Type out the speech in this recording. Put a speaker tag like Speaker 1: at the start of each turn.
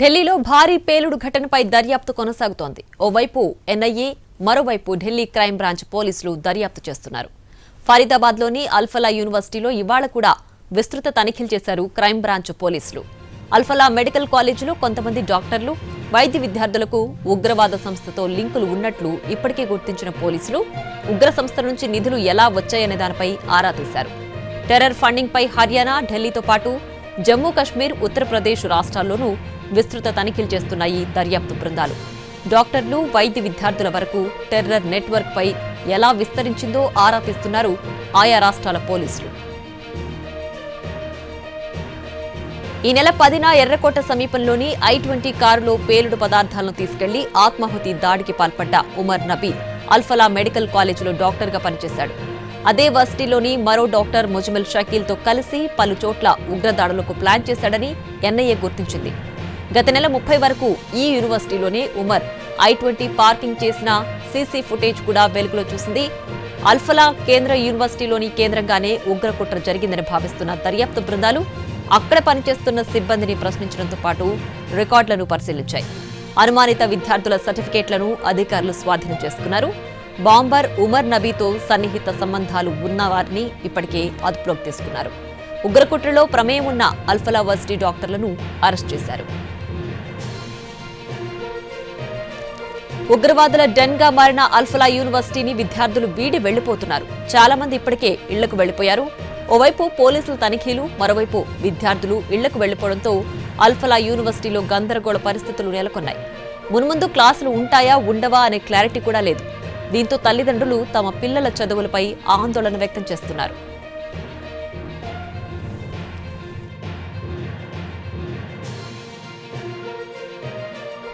Speaker 1: ఢిల్లీలో భారీ పేలుడు ఘటనపై దర్యాప్తు కొనసాగుతోంది. ఓవైపు ఎన్ఐఏ మరోవైపు ఢిల్లీ క్రైమ్ బ్రాంచ్ పోలీసులు దర్యాప్తు చేస్తున్నారు. ఫరీదాబాద్లోని అల్ఫలా యూనివర్సిటీలో ఇవాళ కూడా విస్తృత తనిఖీలు చేశారు క్రైమ్ బ్రాంచ్ పోలీసులు. అల్ఫలా మెడికల్ కాలేజీలో కొంతమంది డాక్టర్లు వైద్య విద్యార్థులకు ఉగ్రవాద సంస్థతో లింకులు ఉన్నట్లు ఇప్పటికే గుర్తించిన పోలీసులు ఉగ్ర సంస్థ నుంచి నిధులు ఎలా వచ్చాయనే దానిపై ఆరా తీశారు. టెర్రర్ ఫండింగ్పై హర్యానా ఢిల్లీతో పాటు జమ్మూ కశ్మీర్ ఉత్తరప్రదేశ్ రాష్ట్రాల్లోనూ విస్తృత తనిఖీలు చేస్తున్నాయి దర్యాప్తు బృందాలు. డాక్టర్లు వైద్య విద్యార్థుల వరకు టెర్రర్ నెట్వర్క్ పై ఎలా విస్తరించిందో ఆరా తీస్తున్నారు ఆయా రాష్ట్రాల పోలీసులు. ఈ నెల పదిన ఎర్రకోట సమీపంలోని ఐ ట్వంటీ కారులో పేలుడు పదార్థాలను తీసుకెళ్ళి ఆత్మాహుతి దాడికి పాల్పడ్డ ఉమర్ నబీ అల్ఫలా మెడికల్ కాలేజీలో డాక్టర్గా పనిచేశాడు. అదే వర్సిటీలోని మరో డాక్టర్ ముజమల్ షకీల్తో కలిసి పలు చోట్ల ఉగ్రదాడులకు ప్లాన్ చేశాడని ఎన్ఐఏ గుర్తించింది. గత నెల ముప్పై వరకు ఈ యూనివర్సిటీలోనే ఉమర్ ఐ ట్వంటీ పార్కింగ్ చేసిన సీసీ ఫుటేజ్ కూడా వెలుగులో చూసింది. అల్ఫలా కేంద్ర యూనివర్సిటీలోని కేంద్రంగానే ఉగ్రకుట్ర జరిగిందని భావిస్తున్న దర్యాప్తు బృందాలు అక్కడ పనిచేస్తున్న సిబ్బందిని ప్రశ్నించడంతో పాటు రికార్డులను పరిశీలించాయి. అనుమానిత విద్యార్థుల సర్టిఫికేట్లను అధికారులు స్వాధీనం చేసుకున్నారు. బాంబర్ ఉమర్ నబీతో సన్నిహిత సంబంధాలు ఉన్నవారిని ఇప్పటికే అదుపులోకి తీసుకున్నారు. ఉగ్రకుట్రలో ప్రమేయం ఉన్న అల్ఫలా వర్సిటీ డాక్టర్లను అరెస్ట్ చేశారు. ఉగ్రవాదుల డెన్గా మారిన అల్ఫలా యూనివర్సిటీని విద్యార్థులు వీడి వెళ్ళిపోతున్నారు చాలా మంది ఇప్పటికే ఇళ్ళకు వెళ్ళిపోయారు ఓవైపు పోలీసుల తనిఖీలు మరోవైపు విద్యార్థులు ఇళ్ళకు వెళ్ళిపోవడంతో అల్ఫలా యూనివర్సిటీలో గందరగోళ పరిస్థితులు నెలకొన్నాయి. మున్ముందు క్లాసులు ఉంటాయా ఉండవా అనే క్లారిటీ కూడా లేదు. దీంతో తల్లిదండ్రులు తమ పిల్లల చదువులపై ఆందోళన వ్యక్తం చేస్తున్నారు.